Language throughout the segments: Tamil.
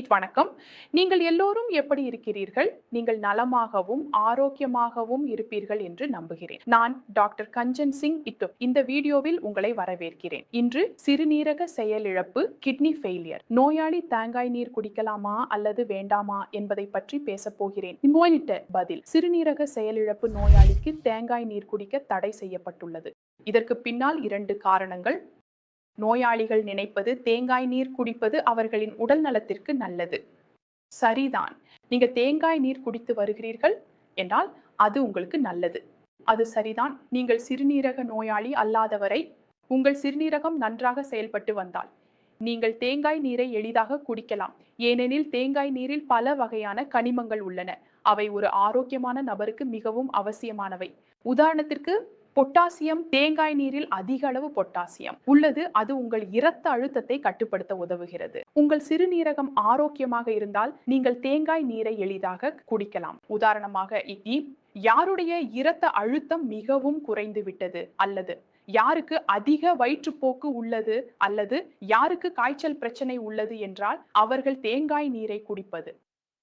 ஹித் வணக்கம். நீங்கள் எல்லோரும் எப்படி இருக்கிறீர்கள்? நீங்கள் நலமாகவும் ஆரோக்கியமாகவும் இருப்பீர்கள் என்று நம்புகிறேன். நான் டாக்டர் கஞ்சன் சிங் இத்து. இந்த வீடியோவில் உங்களை வரவேற்கிறேன். இன்று சிறுநீரக செயலிழப்பு கிட்னி ஃபெயிலியர். நோயாளி தேங்காய் நீர் குடிக்கலாமா அல்லது வேண்டாமா என்பதை பற்றி பேசப் போகிறேன். இம்மோனிட்ட பதில். சிறுநீரக செயலிழப்பு நோயாளிக்கு தேங்காய் நீர் குடிக்க தடை செய்யப்பட்டுள்ளது. இதற்கு பின்னால் இரண்டு காரணங்கள். நோயாளிகள் நினைப்பது தேங்காய் நீர் குடிப்பது அவர்களின் உடல் நலத்திற்கு நல்லது. சரிதான். நீங்க தேங்காய் நீர் குடித்து வருகிறீர்கள் என்றால் அது உங்களுக்கு நல்லது. அது சரிதான். நீங்கள் சிறுநீரக நோயாளி அல்லாதவரை உங்கள் சிறுநீரகம் நன்றாக செயல்பட்டு வந்தால் நீங்கள் தேங்காய் நீரை எளிதாக குடிக்கலாம். ஏனெனில் தேங்காய் நீரில் பல வகையான கனிமங்கள் உள்ளன. அவை ஒரு ஆரோக்கியமான நபருக்கு மிகவும் அவசியமானவை. உதாரணத்திற்கு பொட்டாசியம் தேங்காய் நீரில் அதிக அளவு பொட்டாசியம் உள்ளது. அது உங்கள் இரத்த அழுத்தத்தை கட்டுப்படுத்த உதவுகிறது. உங்கள் சிறுநீரகம் ஆரோக்கியமாக இருந்தால் நீங்கள் தேங்காய் நீரை எளிதாக குடிக்கலாம். உதாரணமாக இ யாருடைய இரத்த அழுத்தம் மிகவும் குறைந்து விட்டது அல்லது யாருக்கு அதிக வயிற்றுப்போக்கு உள்ளது அல்லது யாருக்கு காய்ச்சல் பிரச்சனை உள்ளது என்றால் அவர்கள் தேங்காய் நீரை குடிப்பது.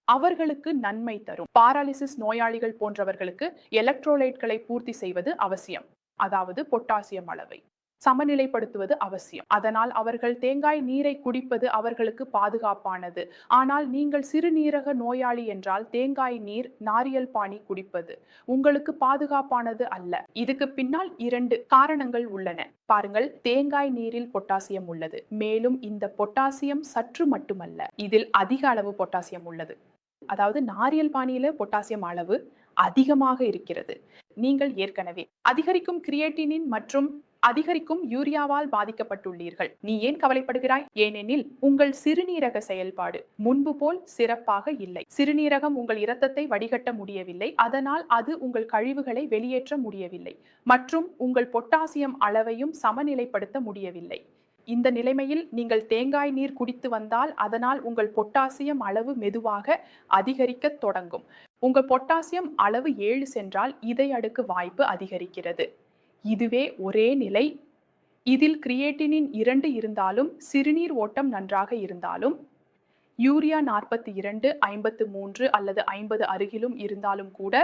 அவர்களுக்கு நன்மை தரும். பாராலிசிஸ் நோயாளிகள் போன்றவர்களுக்கு எலக்ட்ரோலைட்களை பூர்த்தி செய்வது அவசியம். அதாவது பொட்டாசியம் அளவை சமநிலைப்படுத்துவது அவசியம். அதனால் அவர்கள் தேங்காய் நீரை குடிப்பது அவர்களுக்கு பாதுகாப்பானது. ஆனால் நீங்கள் சிறுநீரக நோயாளி என்றால் தேங்காய் நீர் நாரியல் பானி குடிப்பது உங்களுக்கு பாதுகாப்பானது அல்ல. இதுக்கு பின்னால் இரண்டு காரணங்கள் உள்ளன. பாருங்கள் தேங்காய் நீரில் பொட்டாசியம் உள்ளது. மேலும் இந்த பொட்டாசியம் சற்று மட்டுமல்ல. இதில் அதிக அளவு பொட்டாசியம் உள்ளது. அதாவது நாரியல் பாணியில பொட்டாசியம் அளவு அதிகமாக இருக்கிறது. நீங்கள் ஏற்கனவே அதிகரிக்கும் கிரியேட்டினின் மற்றும் அதிகரிக்கும் யூரியாவால் பாதிக்கப்பட்டுள்ளீர்கள். நீ ஏன் கவலைப்படுகிறாய்? ஏனெனில் உங்கள் சிறுநீரக செயல்பாடு முன்பு போல் சிறப்பாக இல்லை. சிறுநீரகம் உங்கள் இரத்தத்தை வடிகட்ட முடியவில்லை. அதனால் அது உங்கள் கழிவுகளை வெளியேற்ற முடியவில்லை. மற்றும் உங்கள் பொட்டாசியம் அளவையும் சமநிலைப்படுத்த முடியவில்லை. இந்த நிலைமையில் நீங்கள் தேங்காய் நீர் குடித்து வந்தால் அதனால் உங்கள் பொட்டாசியம் அளவு மெதுவாக அதிகரிக்க தொடங்கும். உங்கள் பொட்டாசியம் அளவு ஏழு சென்றால் இதை அடுக்கு வாய்ப்பு அதிகரிக்கிறது. இதுவே ஒரே நிலை. இதில் கிரியேட்டினின் இரண்டு இருந்தாலும் சிறுநீர் ஓட்டம் நன்றாக இருந்தாலும் யூரியா நாற்பத்தி இரண்டு ஐம்பத்து மூன்று அல்லது ஐம்பது அருகிலும் இருந்தாலும் கூட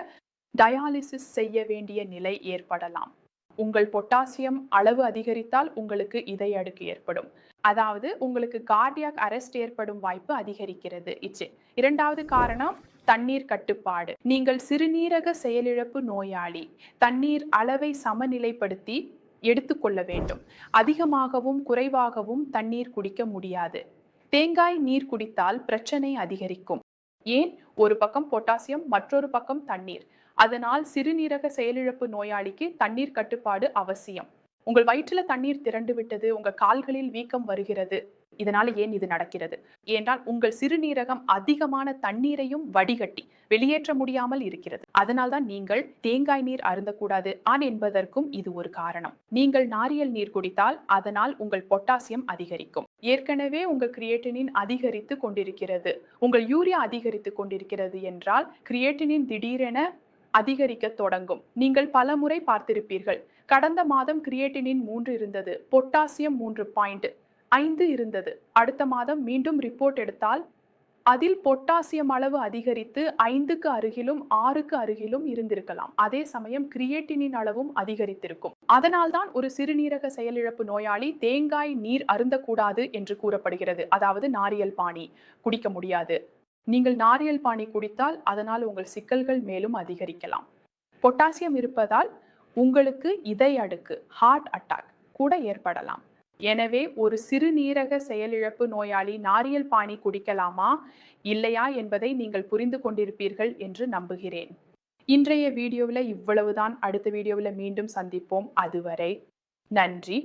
டயாலிசிஸ் செய்ய வேண்டிய நிலை ஏற்படலாம். உங்கள் பொட்டாசியம் அளவு அதிகரித்தால் உங்களுக்கு இதய அடுக்கு ஏற்படும். அதாவது உங்களுக்கு கார்டியாக் அரெஸ்ட் ஏற்படும் வாய்ப்பு அதிகரிக்கிறது. இச்சு. இரண்டாவது காரணம் தண்ணீர் கட்டுப்பாடு. நீங்கள் சிறுநீரக செயலிழப்பு நோயாளி. தண்ணீர் அளவை சமநிலைப்படுத்தி எடுத்துக்கொள்ள வேண்டும். அதிகமாகவும் குறைவாகவும் தண்ணீர் குடிக்க முடியாது. தேங்காய் நீர் குடித்தால் பிரச்சனை அதிகரிக்கும். ஏன்? ஒரு பக்கம் பொட்டாசியம் மற்றொரு பக்கம் தண்ணீர். அதனால் சிறுநீரக செயலிழப்பு நோயாளிக்கு தண்ணீர் கட்டுப்பாடு அவசியம். உங்கள் வயிற்றுல தண்ணீர் திரண்டு விட்டது உங்க கால்களில் வீக்கம் வருகிறது. இதனால ஏன் இது நடக்கிறது? ஏன்றால் உங்கள் சிறுநீரகம் அதிகமான தண்ணீரையும் வடிகட்டி வெளியேற்ற முடியாமல் இருக்கிறது. அதனால்தான் நீங்கள் தேங்காய் நீர் அருந்தக்கூடாது. ஆன் என்பதற்கும் இது ஒரு காரணம். நீங்கள் நாரியல் நீர் குடித்தால் அதனால் உங்கள் பொட்டாசியம் அதிகரிக்கும். ஏற்கனவே உங்கள் கிரியேட்டினின் அதிகரித்து கொண்டிருக்கிறது. உங்கள் யூரியா அதிகரித்து கொண்டிருக்கிறது என்றால் கிரியேட்டினின் திடீரென அதிகரிக்க தொடங்கும். நீங்கள் பல முறை பார்த்திருப்பீர்கள். கடந்த மாதம் கிரியேட்டினின் மூன்று இருந்தது. பொட்டாசியம் மூன்று பாயிண்ட் ஐந்து இருந்தது. அடுத்த மாதம் மீண்டும் ரிப்போர்ட் எடுத்தால் அதில் பொட்டாசியம் அளவு அதிகரித்து ஐந்துக்கு அருகிலும் ஆறுக்கு அருகிலும் இருந்திருக்கலாம். அதே சமயம் கிரியேட்டினின் அளவும் அதிகரித்திருக்கும். அதனால்தான் ஒரு சிறுநீரக செயலிழப்பு நோயாளி தேங்காய் நீர் அருந்தக்கூடாது என்று கூறப்படுகிறது. அதாவது நாரியல் பாணி குடிக்க முடியாது. நீங்கள் நாரியல் பானி குடித்தால் அதனால் உங்கள் சிக்கல்கள் மேலும் அதிகரிக்கலாம். பொட்டாசியம் இருப்பதால் உங்களுக்கு இதய அடுக்கு ஹார்ட் அட்டாக் கூட ஏற்படலாம். எனவே ஒரு சிறுநீரக செயலிழப்பு நோயாளி நாரியல் பானி குடிக்கலாமா இல்லையா என்பதை நீங்கள் புரிந்து கொண்டிருப்பீர்கள் என்று நம்புகிறேன். இன்றைய வீடியோவில் இவ்வளவுதான். அடுத்த வீடியோவில் மீண்டும் சந்திப்போம். அதுவரை நன்றி.